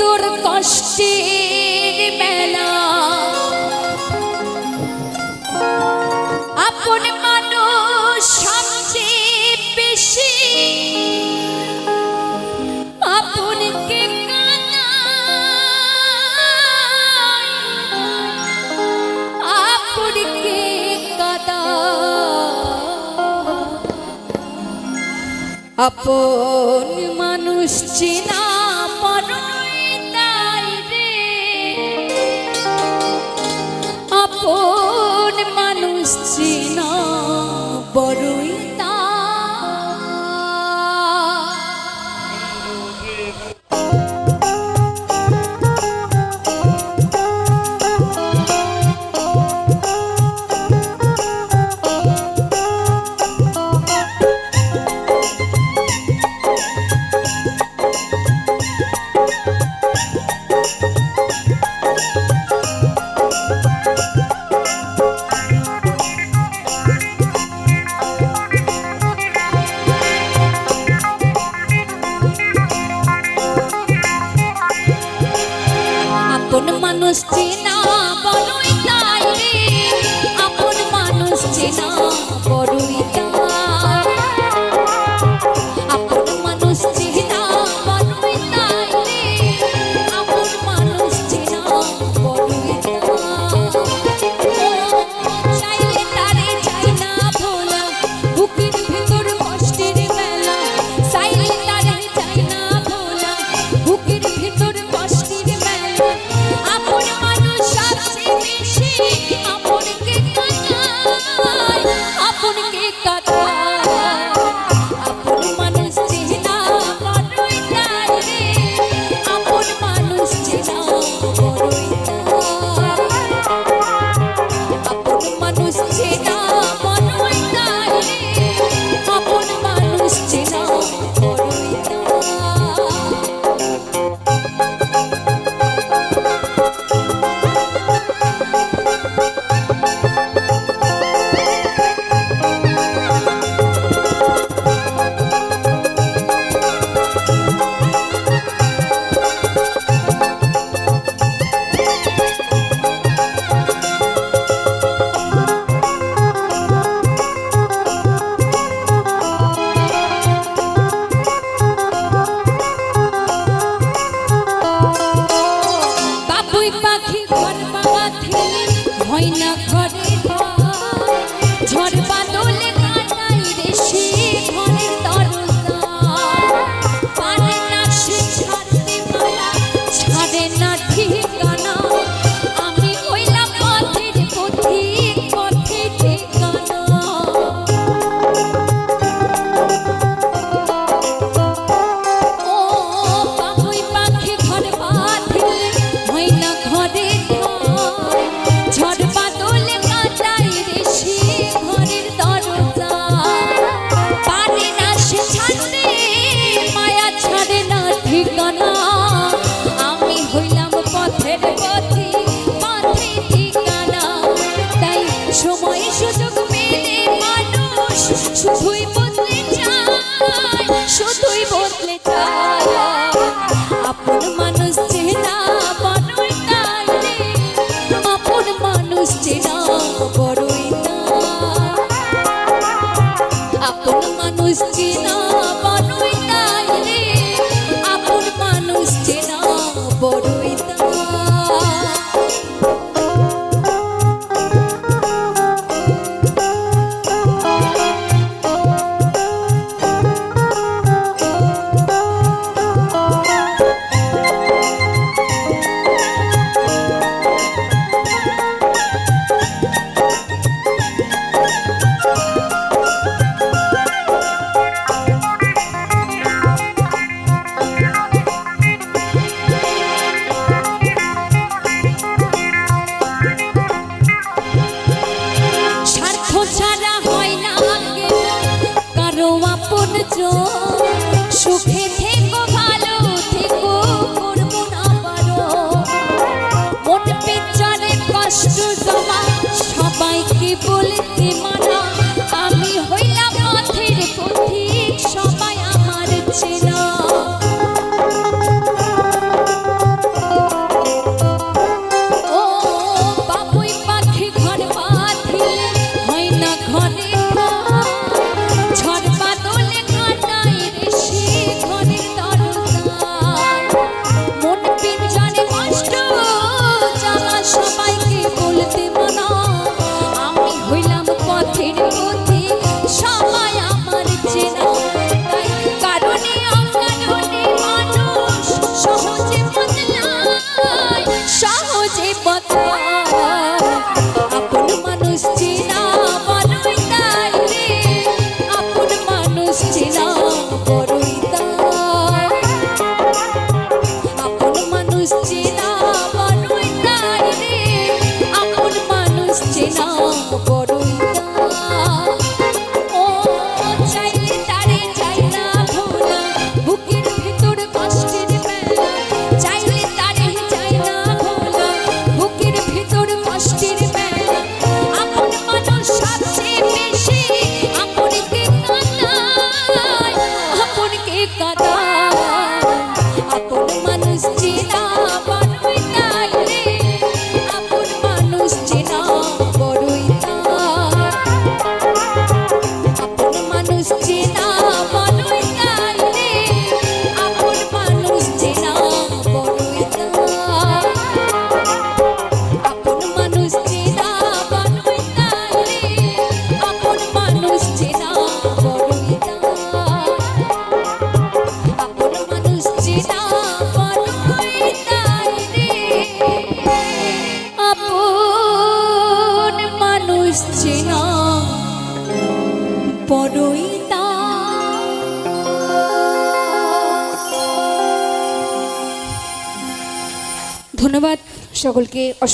তোর কষ্টের বেলা। আপন মানুষ সবচেয়ে বেশি। আপনকে আপনকে কাদা আপন মানুষ চেনা আপন মানুষ চেনা বড়ই তাই আপন মানুষ চেনা বড়ই তাই। Sweet. সুখে চেনা বড়ই ধন্যবাদ সকলকে।